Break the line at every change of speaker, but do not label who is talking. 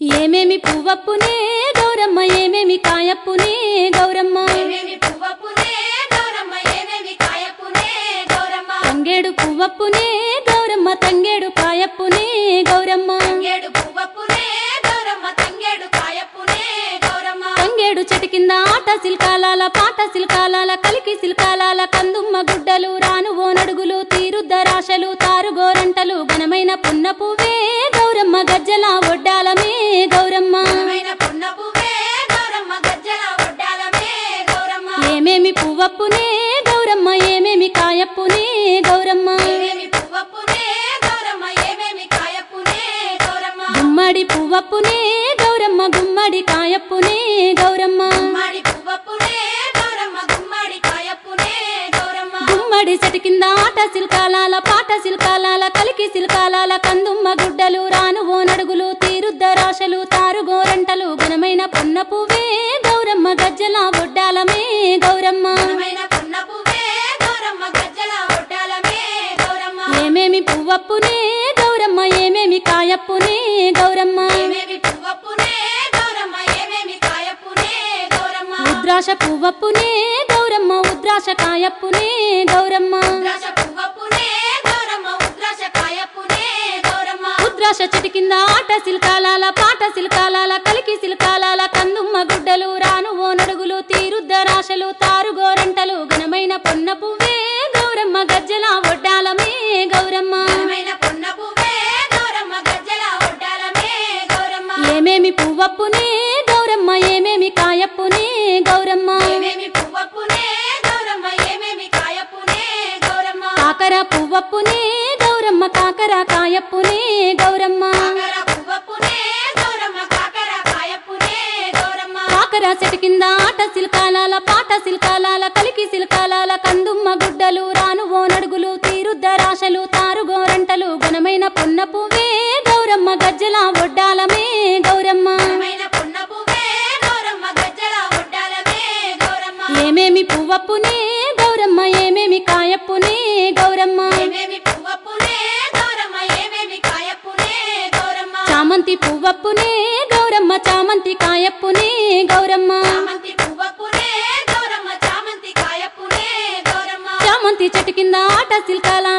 ఏమేమి పువ్వప్పునే గౌరమ్మ ఏమేమి కాయప్పునే గౌరమ్మ? తంగేడు పువ్వప్పునే గౌరమ్మ తంగేడు కాయప్పునే గౌరమ్మ.
తంగేడు పువ్వప్పునే గౌరమ్మ తంగేడు కాయప్పునే గౌరమ్మ.
తంగేడు చెట్టు కింద ఆట సిల్కాలాల పాట సిల్కాలాల కలికి సిల్కాలాల కందుమ్మ గుడ్డలు రాను ఓనడుగులు తీరుద్దరాశలు తారుగోరంటలు ఘనమైన పున్న పువ్వే గౌరమ్మ గజ్జల పువ్వప్పునే గౌరమ్మ ఏమేమి కాయప్పునే గౌరమ్మ. గుమ్మడి పువ్వప్పునే గౌరమ్మ గుమ్మడి కాయప్పునే గౌరమ్మ.
గుమ్మడి
చెట్టు కింద ఆట సిల్కాలాల పాట సిల్కాలాల కలికి సిల్కాలాల కందుమ్మ గుడ్డలు రాను ఓనడుగులు తీరుద్దరాశలు తారుగోరంటలు ఘనమైన పున్న పువ్వే గౌరమ్మ గజ్జల పువ్వప్పునే గౌరమ్మ ఏమేమి కాయప్పునే గౌరమ్మ.
ఏమేమి పువ్వప్పునే గౌరమ్మ ఏమేమి కాయప్పునే గౌరమ్మ.
ఉద్రాశ పువ్వప్పునే గౌరమ్మ ఉద్రాశ కాయప్పునే గౌరమ్మ.
ఉద్రాశ ఉద్రాశ
చెట్టు కింద ఆట సిల్కాలాల పాట సిల్కాలాల కలికి సిల్కాలాల కందుమ్మ గుడ్డలు రాను ఓనడుగులు తీరుద్దరాశలు తారుగోరంటలు పువ్వప్పునే గౌరమ్మ ఏమేమి కాయప్పునే గౌరమ్మ. కాకర పువ్వప్పునే గౌరమ్మ కాకర కాయప్పునే గౌరమ్మ.
కాకర
చెట్టు కింద ఆట సిల్కాలాల పాట సిల్కాలాల కలికి సిల్కాలాల కందుమ్మ గుడ్డలు రాను ఓనడుగులు తీరుద్దరాశలు తారుగోరంటలు ఘనమైన పున్న పువ్వే గౌరమ్మ గజ్జల ఒడ్డాలమే ఏమేమి పువ్వప్పునే గౌరమ్మ ఏమేమి కాయప్పునే గౌరమ్మ? చామంతి పువ్వప్పునే గౌరమ్మ చామంతి కాయప్పునే గౌరమ్మ.
చామంతి పువ్వప్పునే గౌరమ్మ చామంతి కాయప్పునే గౌరమ్మ.
చామంతి చెట్టు కింద ఆట సిల్కాలాల